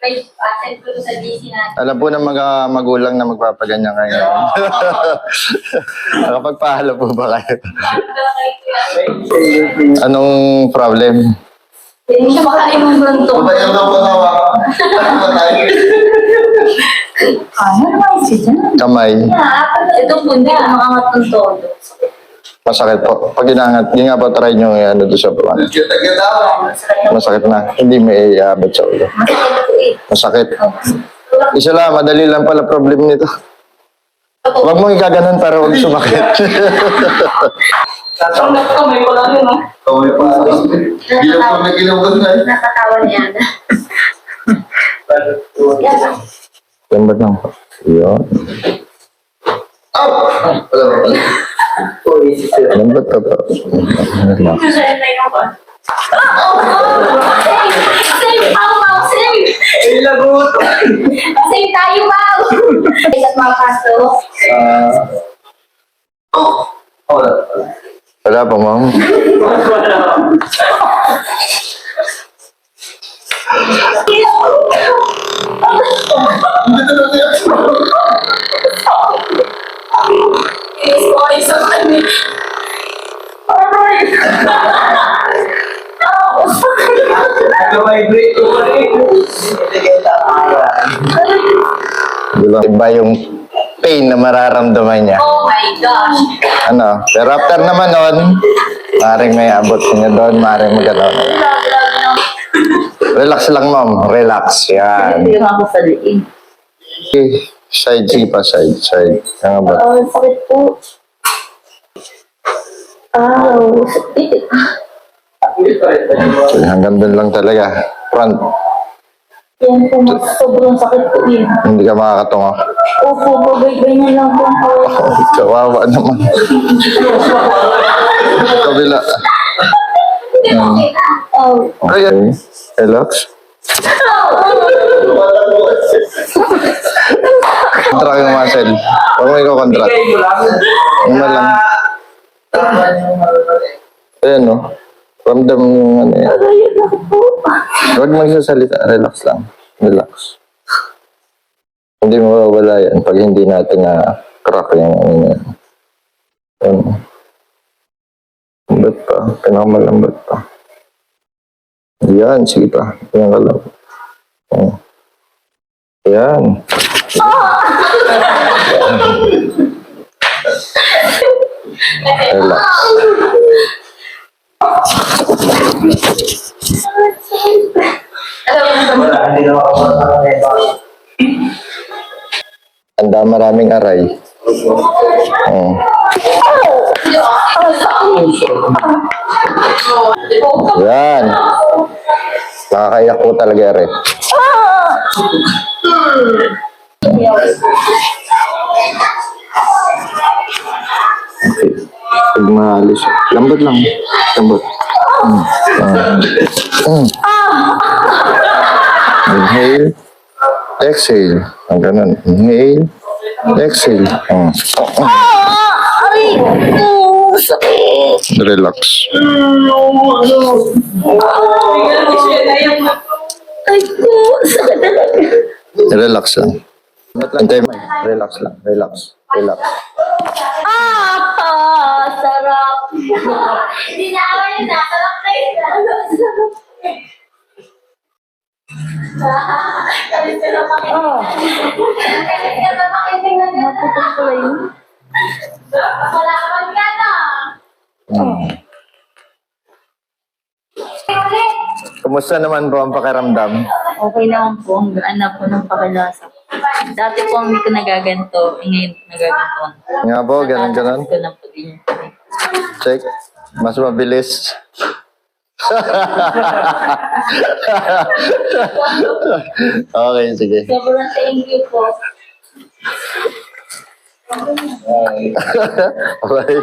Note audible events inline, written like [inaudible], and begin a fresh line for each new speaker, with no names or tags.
Asset ko to sa DC natin.
Alam po ng mga magulang na magpapaganyan kayo. [laughs] Nakapagpahalo po ba kayo? Anong problem?
Hindi siya makain ng ganito.
Pabayang na po nawa.
Ano [laughs] naman siya?
Kamay.
Ito po, hindi ko makangat ng todo.
Masakit po. Pag inangat, yun nga po, try nyo yung ano doon sa baba. Masakit na. Hindi may iabot sa ulo.
Masakit.
Isa lang, madali lang pala problem nito. Huwag mong igaganon para huwag sumakit.
Tatanggap ka, may ko lang yun, ah.
Kamay pa. Gilap ko na gilap ko na.
Nakatawa niya. Yan.
Lambot lang. Yun.
Wala ba pala?
Lambot ka po. Relax.
Save! Pao, Pao, save!
Ay, lagot!
Save tayo, Pao! Isat mga paso.
Wala.
Wala pa, ma'am.
Wala. Nag-vibrate ko pa rin.
Di ba? Iba yung pain na mararamdaman niya.
Oh my gosh!
Ano? Pero after naman nun, maaaring may abot niya doon,
grabe na.
Relax lang, ma'am. Relax. Yan.
Hindi ako sa liin.
Okay. Side C pa, side, side. Ang abot.
Ah, sakit po. Aw, sakit.
Okay, hanggang doon lang talaga. Front.
Yan po, mas sobrang sakit po yun.
Hindi ka makakatungo.
Opo, bagay-ganyan lang po ang kawala. [laughs]
Oh, kawawa naman. Kabila.
Aw,
Okay. Relax. Kontra yung muscle. Huwag mo ikaw
lang.
Ano lang. Ayan, no? Ramdam yung ano yan.
ayun na po.
Huwag magsasalita. Relax lang. Relax. Hindi mo mawawala yan pag hindi natin na crack yung ano yan. Ayan. Lambot pa. Pinakamalambot pa. Ayan, sige pa. Ayan ka lang. Ayan. Ayan. Relax. [laughs]
Ako
Anda maraming aray. Oh. Yan. Nakakaiyak po talaga. Okay. Pag maalis. Lambot lang. Lambot. Mm. Ah. Inhale. Exhale. Ang ganun. Inhale. Exhale.
Ay, oh.
Relax. Relax lang. Antay mo. Relax lang. Relax. Relax.
Ah, sarap.
Hindi na ako yung nasarap na yun. Kalit ka na makinig. Kalit ka na makinig na gano'n.
Naputok pala yun.
Malaman ka na.
Kumusta naman po ang pakiramdam?
Okay naman po, ang na po ng pakilasa. Dati po ang hindi ko nagaganto, ngayon po nagaganto.
Nga po, ganun ganun.
ko na po.
Check. Mas mabilis. okay, sige.
Sobrang thank you po.
Okay.